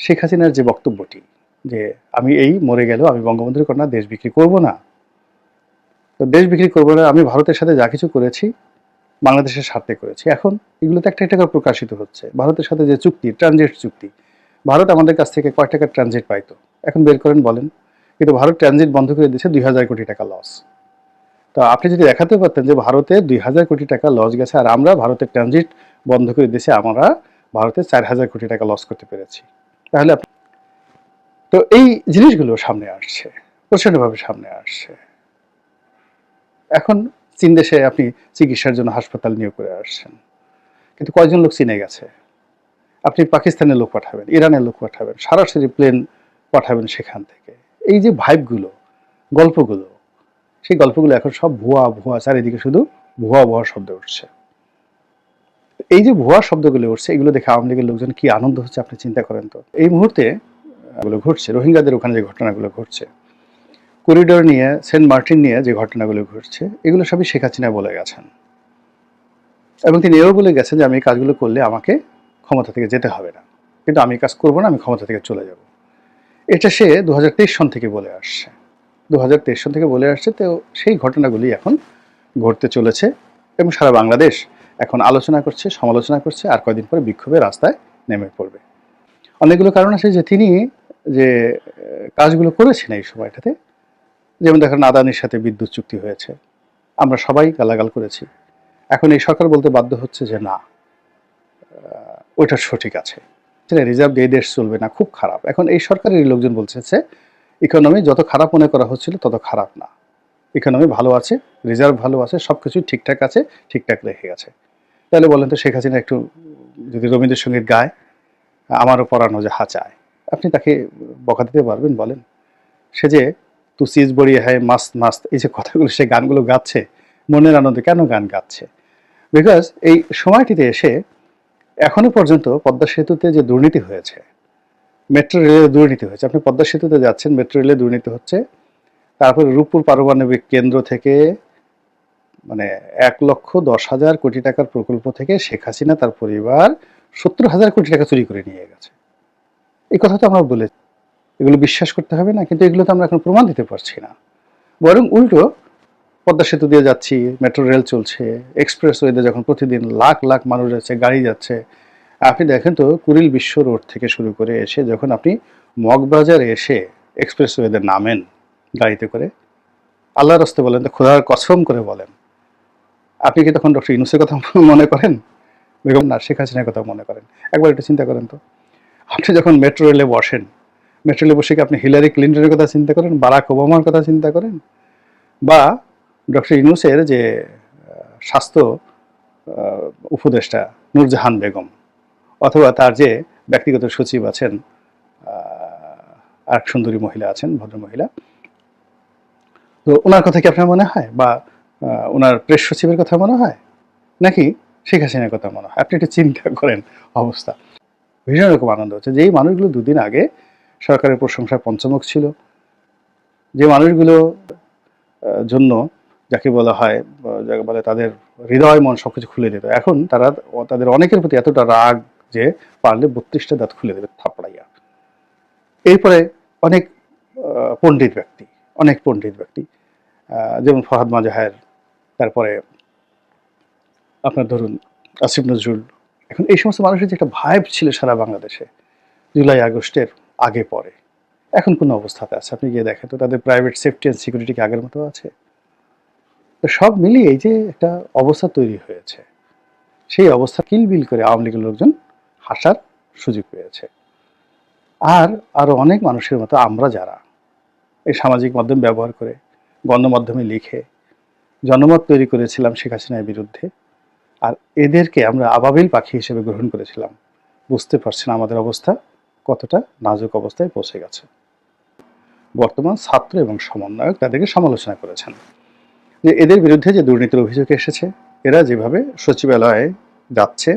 শেখ হাসিনার যে বক্তব্যটি, যে আমি এই মরে গেল আমি বঙ্গবন্ধুর কন্যা, দেশ বিক্রি করব না। তো দেশ বিক্রি করব না, আমি ভারতের সাথে যা কিছু করেছি, বাংলাদেশের স্বার্থে করেছি। এখন এগুলো তো একটা করে প্রকাশিত হচ্ছে। ভারতের সাথে যে চুক্তি, ট্রানজিট চুক্তি, ভারত আমাদের কাছ থেকে কয় টাকা ট্রানজিট পাইতো। এখন বের করেন বলেন, কিন্তু ভারত ট্রানজিট বন্ধ করে দিয়েছে দুই হাজার কোটি টাকা লস। তো আপনি যদি দেখাতে পারতেন যে ভারতে দুই হাজার কোটি টাকা লস গেছে, আর আমরা ভারতের ট্রানজিট বন্ধ করে দিয়েছি, আমরা ভারতে চার হাজার কোটি টাকা লস করতে পেরেছি। তাহলে তো এই জিনিসগুলো সামনে আসছে, প্রচণ্ডভাবে সামনে আসছে। এখন চীন দেশে আপনি চিকিৎসার জন্য হাসপাতাল নিয়োগ করে আসছেন। কিন্তু কয়জন লোক চীনে গেছে? আপনি পাকিস্তানের লোক পাঠাবেন, ইরানের লোক পাঠাবেন, সরাসরি প্লেন পাঠাবেন সেখান থেকে। এই যে ভাইবগুলো, গল্পগুলো, সেই গল্পগুলো এখন সব ভুয়া ভুয়া, চারিদিকে শুধু ভুয়া ভুয়া শব্দ উঠছে। এই যে ভুয়া শব্দগুলো উঠছে, এগুলো দেখে আওয়ামী লীগের লোকজন কি আনন্দ হচ্ছে আপনি চিন্তা করেন তো? এই মুহূর্তে এগুলো ঘটছে, রোহিঙ্গাদের ওখানে যে ঘটনাগুলো ঘটছে, করিডোর নিয়ে, সেন্ট মার্টিন নিয়ে যে ঘটনাগুলো ঘটছে, এগুলো সবই শেখ হাসিনা বলে গেছেন। এবং তিনি এও বলে গেছেন যে, আমি এই কাজগুলো করলে আমাকে ক্ষমতা থেকে যেতে হবে না। কিন্তু আমি কাজ করব না, আমি ক্ষমতা থেকে চলে যাব। এটা সে দু হাজার তেইশ সন থেকে বলে আসছে। দু হাজার তেইশ সন থেকে বলে আসছে, তো সেই ঘটনাগুলি এখন ঘটতে চলেছে এবং সারা বাংলাদেশ এখন আলোচনা করছে, সমালোচনা করছে, আর কয়দিন পরে বিক্ষোভে রাস্তায় নেমে পড়বে। অনেকগুলো কারণ আছে যে তিনি যে কাজগুলো করেছেন এই সময়টাতে, যেমন দেখেন আদানির সাথে বিদ্যুৎ চুক্তি হয়েছে, আমরা সবাই গালাগাল করেছি। এখন এই সরকার বলতে বাধ্য হচ্ছে যে না ওইটা সঠিক আছে। সেটা রিজার্ভ দিয়ে দেশ চলবে না, খুব খারাপ। এখন এই সরকারের লোকজন বলছে ইকোনমি যত খারাপ মনে করা হচ্ছিল তত খারাপ না। ইকোনমি ভালো আছে, রিজার্ভ ভালো আছে সব কিছুই ঠিকঠাক আছে, ঠিকঠাক রেখে গেছে। তাহলে বলেন তো শেখ হাসিনা একটু যদি রবীন্দ্রসঙ্গীত গায়, আমারও পড়ানো যে হাঁচায় আপনি তাকে বকা দিতে পারবেন, বলেন। সে যে তু সিজ বড়িয়ে হয় মাস্ত মাস্ত এই যে কথাগুলো সে গানগুলো গাচ্ছে, মনের আনন্দে কেন গান গাচ্ছে? বিকজ এই সময়টিতে এসে এখনও পর্যন্ত পদ্মা সেতুতে যে দুর্নীতি হয়েছে, মেট্রো রেলে দুর্নীতি হয়েছে, আপনি পদ্মা সেতুতে যাচ্ছেন, মেট্রো রেলে দুর্নীতি হচ্ছে, তারপরে রূপপুর পারমাণবিক কেন্দ্র থেকে মানে এক লক্ষ দশ হাজার কোটি টাকার প্রকল্প থেকে শেখ হাসিনা তার পরিবার সত্তর হাজার কোটি টাকা চুরি করে নিয়ে গেছে। এই কথা তো আমরা বলে এগুলো বিশ্বাস করতে হবে না, কিন্তু এগুলো তো আমরা এখন প্রমাণ দিতে পারছি না। বরং উল্টো, পদ্মা সেতু দিয়ে যাচ্ছি, মেট্রো রেল চলছে এক্সপ্রেস ওয়েতে যখন প্রতিদিন লাখ লাখ মানুষ যাচ্ছে, গাড়ি যাচ্ছে, আপনি দেখেন তো কুড়িল বিশ্ব রোড থেকে শুরু করে এসে যখন আপনি মগবাজারে এসে এক্সপ্রেস ওয়েতে নামেন গাড়িতে করে আল্লাহ রাস্তে বলেন তো, খোদার কসম করে বলেন। আপনি কি তখন ডক্টর ইনুসের কথা মনে করেন? বেগম না, শেখ হাসিনার কথা মনে করেন। একবার একটু চিন্তা করেন তো। আপনি যখন মেট্রো রেলে বসেন, মেট্রো রেলে বসে কি আপনি হিলারি ক্লিন্টনের কথা চিন্তা করেন? বারাক ওবামার কথা চিন্তা করেন? বা ডক্টর ইনুসের যে স্বাস্থ্য উপদেষ্টা নূরজাহান বেগম, অথবা তার যে ব্যক্তিগত সচিব আছেন আর সুন্দরী মহিলা আছেন ভদ্র মহিলা তো ওনার কথা কি আপনার মনে হয়? বা ওনার প্রেস সচিবের কথা মনে হয়? নাকি শেখ হাসিনার কথা মনে হয়? আপনি একটু চিন্তা করেন অবস্থা। ভীষণ রকম আনন্দ হচ্ছে। যে এই মানুষগুলো দুদিন আগে সরকারের প্রশংসায় পঞ্চমুখ ছিল, যে মানুষগুলো জন্য যাকে বলা হয়, যাকে বলে তাদের হৃদয়, মন সবকিছু খুলে দিত। এখন তারা, তাদের অনেকের প্রতি এতটা রাগ যে পারলে বত্রিশটা দাঁত খুলে দেবে, থাপড়াইয়া। এরপরে অনেক পণ্ডিত ব্যক্তি, অনেক পণ্ডিত ব্যক্তি যেমন ফহাদ মাজাহের তারপরে আপনার ধরুন আসিফ নজরুল। এখন এই সমস্ত মানুষের যে একটা ভাইব ছিল সারা বাংলাদেশে, জুলাই আগস্টের আগে পরে, এখন কোন অবস্থাতে আছে? আপনি গিয়ে দেখেন তো, তাদের প্রাইভেট সেফটি অ্যান্ড সিকিউরিটি কি আগের মতো আছে? তো সব মিলিয়ে এই যে একটা অবস্থা তৈরি হয়েছে, সেই অবস্থা কিলবিল করে আওয়ামী লীগের লোকজন হাসার সুযোগ পেয়েছে। আর আরও অনেক মানুষের মতো আমরা যারা এই সামাজিক মাধ্যম ব্যবহার করে, গণমাধ্যমে লিখে জনমত তৈরি করেছিলাম শেখ হাসিনার বিরুদ্ধে। আর এদেরকে আমরা আবাবিল পাখি হিসেবে গ্রহণ করেছিলাম। বুঝতে পারছেন আমাদের অবস্থা কতটা নাজুক অবস্থায় পৌঁছে গেছে। বর্তমান ছাত্র এবং সমন্বয়ক তাদেরকে সমালোচনা করেছেন। যে এদের বিরুদ্ধে যে দুর্নীতির অভিযোগ এসেছে, এরা যেভাবে সচিবালয়ে যাচ্ছে